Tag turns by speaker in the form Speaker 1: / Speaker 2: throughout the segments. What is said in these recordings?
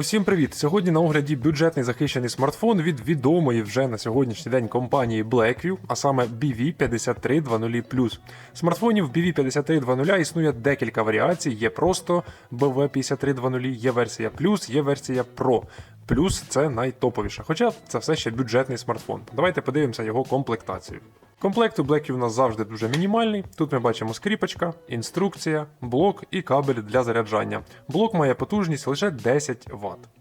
Speaker 1: Усім привіт! Сьогодні на огляді бюджетний захищений смартфон від відомої вже на сьогоднішній день компанії Blackview, а саме BV5320 Смартфонів BV5320 існує декілька варіацій. Є просто BV5320, є версія Plus, є версія Pro. Плюс це найтоповіша, хоча це все ще бюджетний смартфон. Давайте подивимося його комплектацію. Комплект у блеків у нас завжди дуже мінімальний. Тут ми бачимо скріпочка, інструкція, блок і кабель для заряджання. Блок має потужність лише 10 Вт.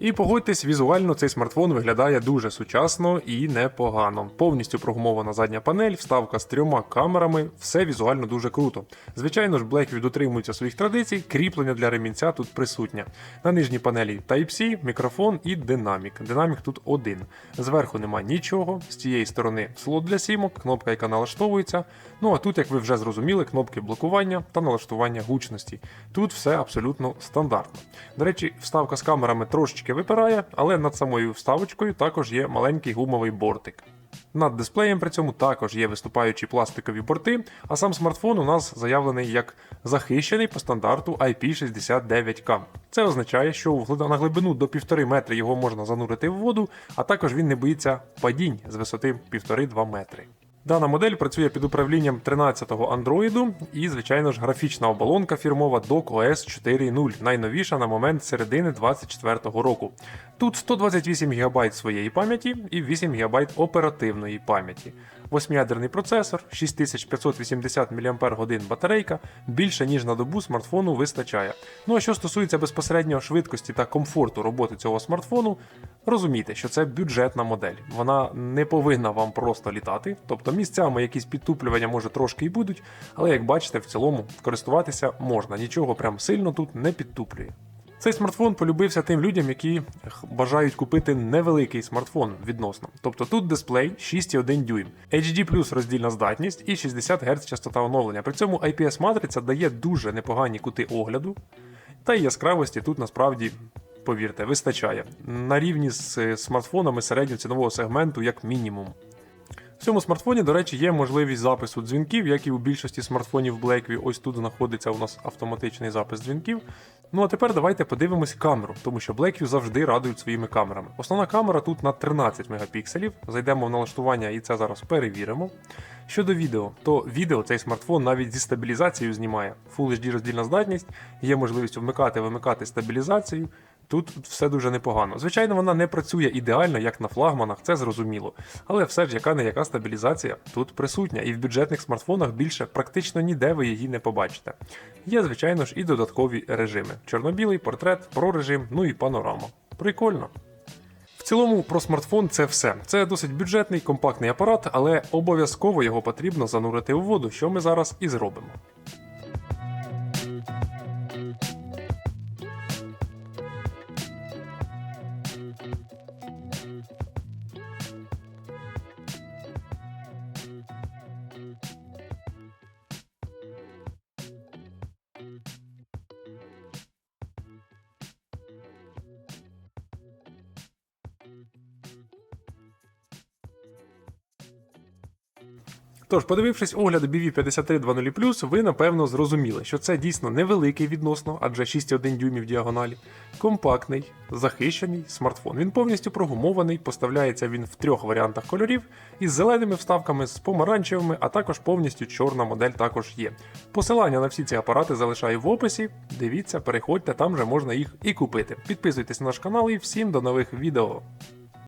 Speaker 1: І погодьтесь, візуально цей смартфон виглядає дуже сучасно і непогано. Повністю прогумована задня панель, вставка з трьома камерами, все візуально дуже круто. Звичайно ж, Blackview дотримується своїх традицій, кріплення для ремінця тут присутнє. На нижній панелі Type-C, мікрофон і динамік. Динамік тут один. Зверху нема нічого, з цієї сторони слот для сімок, кнопка, яка налаштовується. Ну а тут, як ви вже зрозуміли, кнопки блокування та налаштування гучності. Тут все абсолютно стандартно. До речі, вставка з камерами трошечки випирає, але над самою вставочкою також є маленький гумовий бортик. Над дисплеєм при цьому також є виступаючі пластикові борти, а сам смартфон у нас заявлений як захищений по стандарту IP69K. Це означає, що на глибину до 1,5 метри його можна занурити в воду, а також він не боїться падінь з висоти 1,5-2 метри. Дана модель працює під управлінням 13-го Android і, звичайно ж, графічна оболонка фірмова Dock OS 4.0, найновіша на момент середини 2024 року. Тут 128 ГБ своєї пам'яті і 8 ГБ оперативної пам'яті. Восьмиядерний процесор, 6580 мАч батарейка, більше ніж на добу смартфону вистачає. Ну а що стосується безпосередньо швидкості та комфорту роботи цього смартфону, розумійте, що це бюджетна модель. Вона не повинна вам просто літати, тобто місцями якісь підтуплювання може трошки і будуть, але як бачите, в цілому користуватися можна, нічого прям сильно тут не підтуплює. Цей смартфон полюбився тим людям, які бажають купити невеликий смартфон відносно. Тобто тут дисплей 6,1 дюйм, HD роздільна здатність і 60 Гц частота оновлення. При цьому IPS матриця дає дуже непогані кути огляду, та й яскравості тут насправді. Повірте, вистачає на рівні з е, смартфонами середньоцінового сегменту, як мінімум. В цьому смартфоні, до речі, є можливість запису дзвінків, як і у більшості смартфонів Blackview. Ось тут знаходиться у нас автоматичний запис дзвінків. Ну а тепер давайте подивимось камеру, тому що Blackview завжди радують своїми камерами. Основна камера тут на 13 мегапікселів. Зайдемо в налаштування і це зараз перевіримо. Щодо відео, то відео цей смартфон навіть зі стабілізацією знімає. Full HD роздільна здатність, є можливість вмикати, вимикати стабілізацію. Тут все дуже непогано. Звичайно, вона не працює ідеально, як на флагманах, це зрозуміло. Але все ж яка не яка стабілізація тут присутня, і в бюджетних смартфонах більше практично ніде ви її не побачите. Є, звичайно ж, і додаткові режими: чорно-білий, портрет, про режим, ну і панорама. Прикольно. В цілому про смартфон це все. Це досить бюджетний, компактний апарат, але обов'язково його потрібно занурити у воду, що ми зараз і зробимо. Тож, подивившись огляд BV5320, ви напевно зрозуміли, що це дійсно невеликий відносно, адже 6,1 дюймів діагоналі, компактний, захищений смартфон. Він повністю прогумований, поставляється він в трьох варіантах кольорів із зеленими вставками, з помаранчевими, а також повністю чорна модель також є. Посилання на всі ці апарати залишаю в описі. Дивіться, переходьте, там же можна їх і купити. Підписуйтесь на наш канал і всім до нових відео.